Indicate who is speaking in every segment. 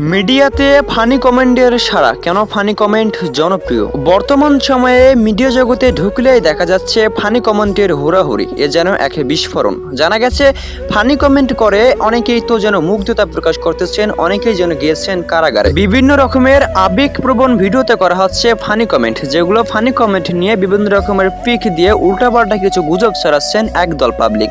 Speaker 1: মিডিয়াতে ফানি কমেন্টের সারা কেন ফানি কমেন্ট? জনপ্রিয়। বর্তমান সময়ে মিডিয়া জগতে ঢুকলেই দেখা যাচ্ছে ফানি কমেন্টের হুড়াহুড়ি। এ যেন এক বিস্ফোরণ। জানা গেছে, ফানি কমেন্ট করে অনেকেই তো যেন মুগ্ধতা প্রকাশ করতেছেন, অনেকেই যেন গিয়েছেন কারাগারে। বিভিন্ন রকমের আবেগপ্রবণ ভিডিওতে করা হচ্ছে ফানি কমেন্ট, যেগুলো ফানি কমেন্ট নিয়ে বিভিন্ন রকমের পিক দিয়ে উল্টাপাল্টা কিছু গুজব ছড়াচ্ছেন একদল পাবলিক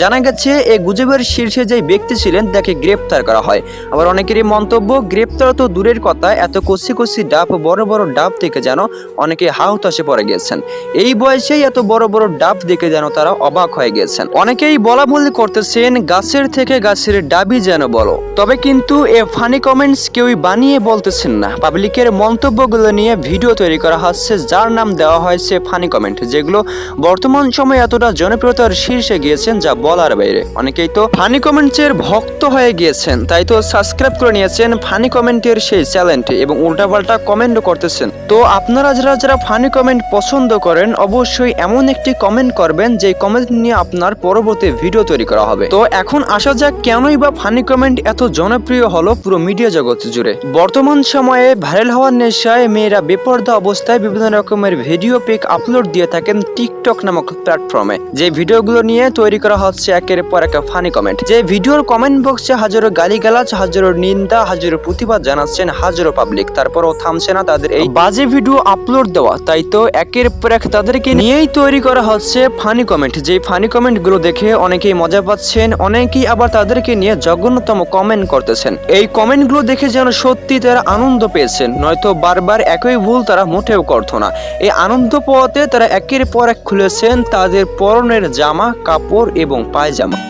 Speaker 1: জানা গেছে এই গুজবের শীর্ষে যে ব্যক্তি ছিলেন, তাকে গ্রেপ্তার করা হয়। আবার অনেকেরই মন্তব্য, গ্রেপ্তার তো দূরের কথা, এত কষি কষি ডাব, বড় বড় ডাব থেকে যেন অনেকে হাউতাসে পড়ে গিয়েছেন। এই বয়সেই এত বড় বড় ডাব দেখে যেন তারা অবাক হয়ে গিয়েছেন। অনেকেই বলা বলি করতেছেন, গাছের থেকে গাছের ডাবই যেন বলো তবে কিন্তু এ ফানি কমেন্টস কেউই বানিয়ে বলতেছেন না। পাবলিকের মন্তব্যগুলো নিয়ে ভিডিও তৈরি করা হচ্ছে, যার নাম দেওয়া হয়েছে ফানি কমেন্ট, যেগুলো বর্তমান সময়ে এতটা জনপ্রিয়তার শীর্ষে গিয়েছেন, যা বলার বাইরে। অনেকেই তো ফানি কমেন্টসের ভক্ত হয়ে গিয়েছেন, তাই তো সাবস্ক্রাইব করে নিয়েছেন ফানি কমেন্টের সেই চ্যানেলটি এবং উল্টাপাল্টা কমেন্টও করতেছেন। তো আপনারা যারা যারা ফানি কমেন্ট পছন্দ করেন, অবশ্যই এমন একটি কমেন্ট করবেন যে কমেন্ট নিয়ে আপনার পরবর্তী ভিডিও তৈরি করা হবে। তো এখন আসা যাক কেনই বা ফানি কমেন্ট এত জনপ্রিয় হলো পুরো মিডিয়া জগৎ জুড়ে। বর্তমান সময়ে ভাইরাল হওয়ার নেশায় মেয়েরা বেপর্দা অবস্থায় বিভিন্ন রকমের ভিডিও পিক আপলোড দিয়ে থাকেন টিকটক নামক প্ল্যাটফর্মে। যে ভিডিওগুলো নিয়ে তৈরি করা হচ্ছে একের পর এক ফানি কমেন্ট যে ভিডিওর কমেন্ট বক্সে হাজারো গালিগালাজ, হাজারো নিন্দা, হাজারো প্রতিবাদ জানাচ্ছেন হাজারো পাবলিক তারপরও থামছে না তাদের এই বাজে ভিডিও আপলোড দেওয়া। তাই তো একের পর এক তাদেরকে নিয়েই তৈরি করা হচ্ছে ফানি কমেন্ট যে ফানি কমেন্টগুলো দেখে অনেকেই মজা পাচ্ছেন, অনেকেই আবার তাদেরকে নিয়ে জঘন্যতম কমেন্ট করতেছেন। এই কমেন্টগুলো দেখে যেন সত্যি তারা আনন্দ পেয়েছেন, নয়তো বারবার একই ভুল তারা মোটেও করতো না। এই আনন্দ পাওয়াতে তারা একের পর এক খুলেছেন তাদের পরনের জামা, কাপড় এবং paz e amor.